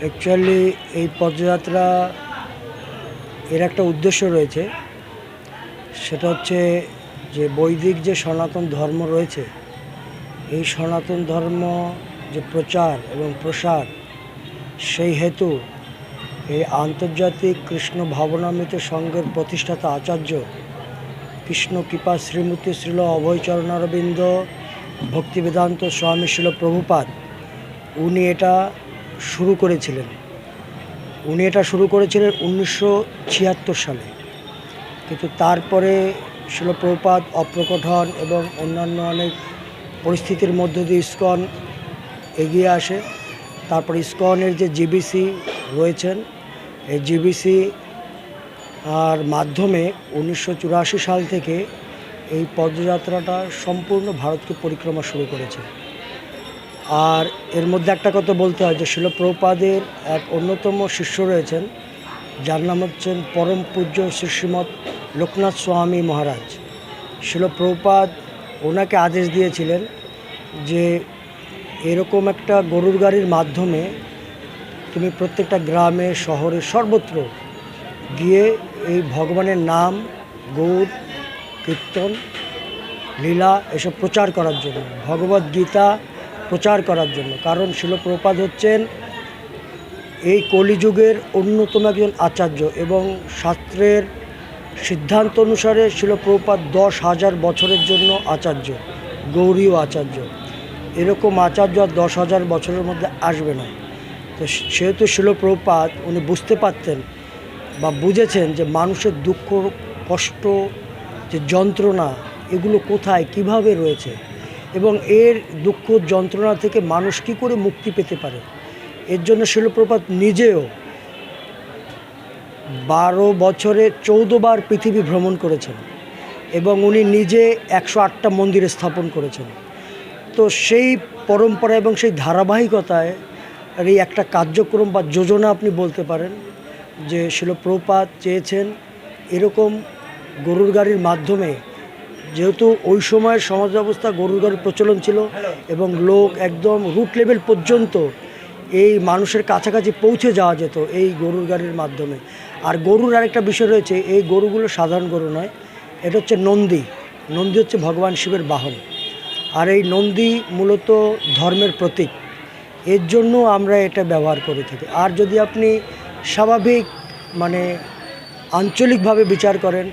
Actually এই পদযাত্রা, এর একটা উদ্দেশ্য রয়েছে। সেটা হচ্ছে যে বৈদিক যে সনাতন ধর্ম রয়েছে, এই সনাতন ধর্ম যে প্রচার এবং প্রসার, সেই হেতু এই আন্তর্জাতিক কৃষ্ণ ভাবনামৃত সংঘের প্রতিষ্ঠাতা আচার্য কৃষ্ণ কৃপা শ্রীমূর্তি শ্রীল অভয়চরণারবিন্দ, ভক্তিবেদান্ত স্বামী শিল প্রভুপাদ, উনি এটা শুরু করেছিলেন। উনি এটা শুরু করেছিলেন উনিশশো ছিয়াত্তর সালে। কিন্তু তারপরে শিলপ্রপাত অপ্রকট হন এবং অন্যান্য অনেক পরিস্থিতির মধ্য দিয়ে ইস্কন এগিয়ে আসে। তারপর ইস্কনের যে জিবিসি রয়েছেন, এই জিবিসি আর মাধ্যমে উনিশশো চুরাশি সাল থেকে এই পদযাত্রাটা সম্পূর্ণ ভারতকে পরিক্রমা শুরু করেছে। আর এর মধ্যে একটা কথা বলতে হয় যে শিলপ্রপাদের এক অন্যতম শিষ্য রয়েছেন, যার নাম হচ্ছেন পরম পূজ্য শ্রী শ্রীমৎ লোকনাথ স্বামী মহারাজ। শিলপ্রপাদ ওনাকে আদেশ দিয়েছিলেন যে এরকম একটা গরুর গাড়ির মাধ্যমে তুমি প্রত্যেকটা গ্রামে, শহরে, সর্বত্র গিয়ে এই ভগবানের নাম, গৌর, কীর্তন, লীলা এসব প্রচার করার জন্য। ভগবদ গীতা প্রচার করার জন্য। কারণ শিলপ্রপাত হচ্ছেন এই কলিযুগের অন্যতম একজন আচার্য এবং শাস্ত্রের সিদ্ধান্ত অনুসারে শিলপ্রপাত দশ হাজার বছরের জন্য আচার্য, গৌরীয় আচার্য। এরকম আচার্য আর দশ হাজার বছরের মধ্যে আসবে না। তো সেহেতু শিলপ্রপাত উনি বুঝতে পারতেন বা বুঝেছেন যে মানুষের দুঃখ, কষ্ট, যে যন্ত্রণা, এগুলো কোথায়, কীভাবে রয়েছে। এবং এর দুঃখ যন্ত্রণা থেকে মানুষ কী করে মুক্তি পেতে পারে? এর জন্য শিলপ্রপাত নিজেও বারো বছরে চৌদ্দবার পৃথিবী ভ্রমণ করেছেন এবং উনি নিজে একশো আটটা মন্দির স্থাপন করেছেন। তো সেই পরম্পরা এবং সেই ধারাবাহিকতায় এই একটা কার্যক্রম বা যোজনা আপনি বলতে পারেন যে শিলপ্রপাত চেয়েছেন এরকম গরুর গাড়ির মাধ্যমে যেহেতু ওই সময়ের সমাজ ব্যবস্থা গরুর গাড়ির প্রচলন ছিল এবং লোক একদম রুট লেভেল পর্যন্ত এই মানুষের কাছাকাছি পৌঁছে যাওয়া যেত এই গরুর গাড়ির মাধ্যমে। আর গরুর আরেকটা বিষয় রয়েছে, এই গরুগুলো সাধারণ গরু নয়, এটা হচ্ছে নন্দী। নন্দী হচ্ছে ভগবান শিবের বাহন। আর এই নন্দী মূলত ধর্মের প্রতীক। এর জন্য আমরা এটা ব্যবহার করে থাকি। আর যদি আপনি স্বাভাবিক মানে আঞ্চলিকভাবে বিচার করেন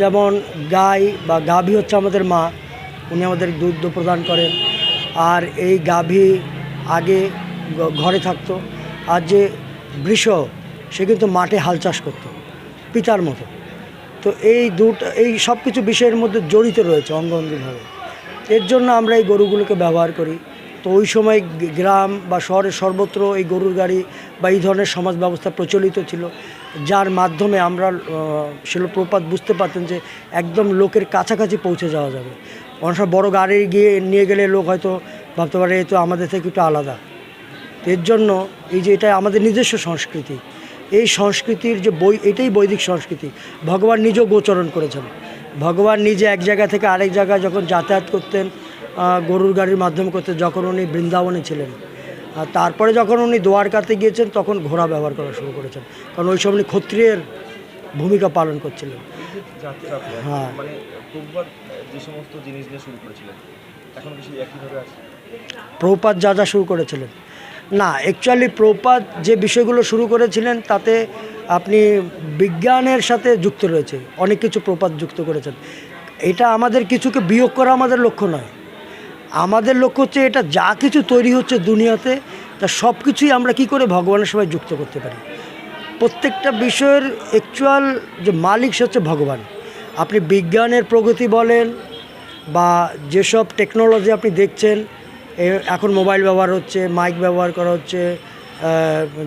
যেমন গাই বা গাভী হচ্ছে আমাদের মা, উনি আমাদের দুধ প্রদান করেন। আর এই গাভী আগে ঘরে থাকতো। আর যে বৃষ, সে কিন্তু মাঠে হাল চাষ করতো, পিতার মতো। তো এই দুটো এই সব কিছু বিষয়ের মধ্যে জড়িত রয়েছে অঙ্গভঙ্গিভাবে। এর জন্য আমরা এই গরুগুলোকে ব্যবহার করি। তো ওই সময় গ্রাম বা শহরের সর্বত্র এই গরুর গাড়ি বা এই ধরনের সমাজ ব্যবস্থা প্রচলিত ছিল, যার মাধ্যমে আমরা শিলপ্রপাত বুঝতে পারতেন যে একদম লোকের কাছাকাছি পৌঁছে যাওয়া যাবে। অনেক বড়ো গাড়ি গিয়ে নিয়ে গেলে লোক হয়তো ভাবতে পারে এ তো আমাদের থেকে একটু আলাদা। এর জন্য এই যে এটা আমাদের নিজস্ব সংস্কৃতি, এই সংস্কৃতির যে বই এটাই বৈদিক সংস্কৃতি। ভগবান নিজেও গোচরণ করেছেন। ভগবান নিজে এক জায়গা থেকে আরেক জায়গায় যখন যাতায়াত করতেন গরুর গাড়ির মাধ্যমে করতে যখন উনি বৃন্দাবনে ছিলেন। আর তারপরে যখন উনি দ্বারকাতে গিয়েছেন, তখন ঘোড়া ব্যবহার করা শুরু করেছেন। কারণ ওই সময় উনি ক্ষত্রিয়ের ভূমিকা পালন করছিলেন। হ্যাঁ। প্রপাত যা যা শুরু করেছিলেন। না অ্যাকচুয়ালি প্রপাত যে বিষয়গুলো শুরু করেছিলেন, তাতে আপনি বিজ্ঞানের সাথে যুক্ত রয়েছে। অনেক কিছু প্রপাত যুক্ত করেছেন। এটা আমাদের কিছুকে বিয়োগ করা আমাদের লক্ষ্য নয়। আমাদের লক্ষ্য হচ্ছে এটা যা কিছু তৈরি হচ্ছে দুনিয়াতে, তা সব কিছুই আমরা কি করে ভগবানের সবাই যুক্ত করতে পারি? প্রত্যেকটা বিষয়ের অ্যাকচুয়াল যে মালিক সে হচ্ছে ভগবান। আপনি বিজ্ঞানের প্রগতি বলেন বা যেসব টেকনোলজি আপনি দেখছেন এখন মোবাইল ব্যবহার হচ্ছে মাইক ব্যবহার করা হচ্ছে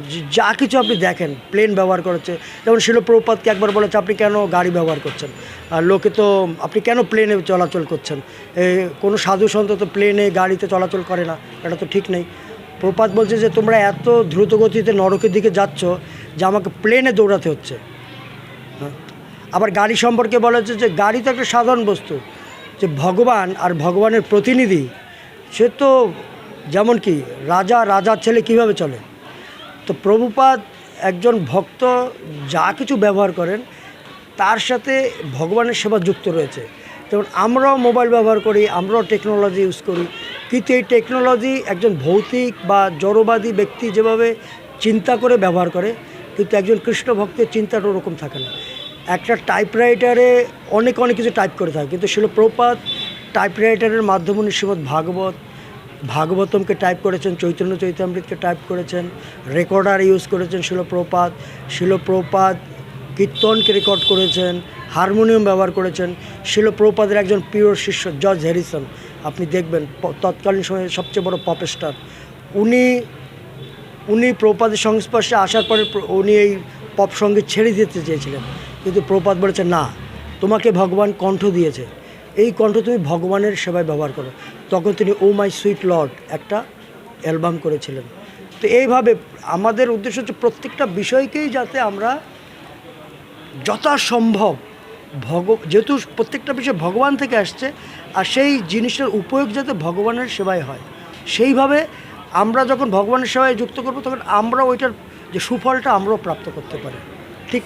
যে- কিছু আপনি দেখেন প্লেন ব্যবহার করা হচ্ছে যেমন শিলপ্রপাতকে একবার বলেছে, আপনি কেন গাড়ি ব্যবহার করছেন? আর লোকে তো, আপনি কেন প্লেনে চলাচল করছেন? কোনো সাধু সন্ত তো প্লেনে গাড়িতে চলাচল করে না, এটা তো ঠিক নেই। প্রপাত বলছে যে, তোমরা এত দ্রুত গতিতে নরকের দিকে যাচ্ছ যে আমাকে প্লেনে দৌড়াতে হচ্ছে। হ্যাঁ। আবার গাড়ি সম্পর্কে বলা হচ্ছে যে, গাড়ি তো একটা সাধারণ বস্তু। যে ভগবান আর ভগবানের প্রতিনিধি, সে তো যেমন কি, রাজা, রাজার ছেলে কীভাবে চলে? তো প্রভুপাদ একজন ভক্ত, যা কিছু ব্যবহার করেন, তার সাথে ভগবানের সেবা যুক্ত রয়েছে। যেমন আমরাও মোবাইল ব্যবহার করি, আমরাও টেকনোলজি ইউজ করি। কিন্তু এই টেকনোলজি একজন ভৌতিক বা জড়বাদী ব্যক্তি যেভাবে চিন্তা করে ব্যবহার করে, কিন্তু একজন কৃষ্ণ ভক্তের চিন্তাটা ওরকম থাকে না। একটা টাইপরাইটারে অনেক অনেক কিছু টাইপ করে থাকে। কিন্তু শিল প্রপাত টাইপরাইটারের মাধ্যমে শ্রীমদ্ ভাগবত ভাগবতমকে টাইপ করেছেন, চৈতন্য চৈতামৃতকে টাইপ করেছেন রেকর্ডার ইউজ করেছেন শিলপ্রপাত শিলপ্রপাত কীর্তনকে রেকর্ড করেছেন হারমোনিয়াম ব্যবহার করেছেন। শিলপ্রপাতের একজন প্রিয় শিষ্য জর্জ হ্যারিসন, আপনি দেখবেন তৎকালীন সময়ে সবচেয়ে বড় পপ স্টার উনি উনি প্রপাতের সংস্পর্শে আসার পরে উনি এই পপ সংগীত ছেড়ে দিতে চেয়েছিলেন। কিন্তু প্রপাত বলেছে, না, তোমাকে ভগবান কণ্ঠ দিয়েছে। এই কণ্ঠ তুমি ভগবানের সেবায় ব্যবহার করো। তখন তিনি ও মাই সুইট লর্ড একটা অ্যালবাম করেছিলেন। তো এইভাবে আমাদের উদ্দেশ্য হচ্ছে প্রত্যেকটা বিষয়কেই যাতে আমরা যথাসম্ভব ভগ, যেহেতু প্রত্যেকটা বিষয় ভগবান থেকে আসছে, আর সেই জিনিসের উপয়োগ যাতে ভগবানের সেবায় হয়। সেইভাবে আমরা যখন ভগবানের সেবায় যুক্ত করব, তখন আমরা ওইটার যে সুফলটা আমরাও প্রাপ্ত করতে পারি। ঠিক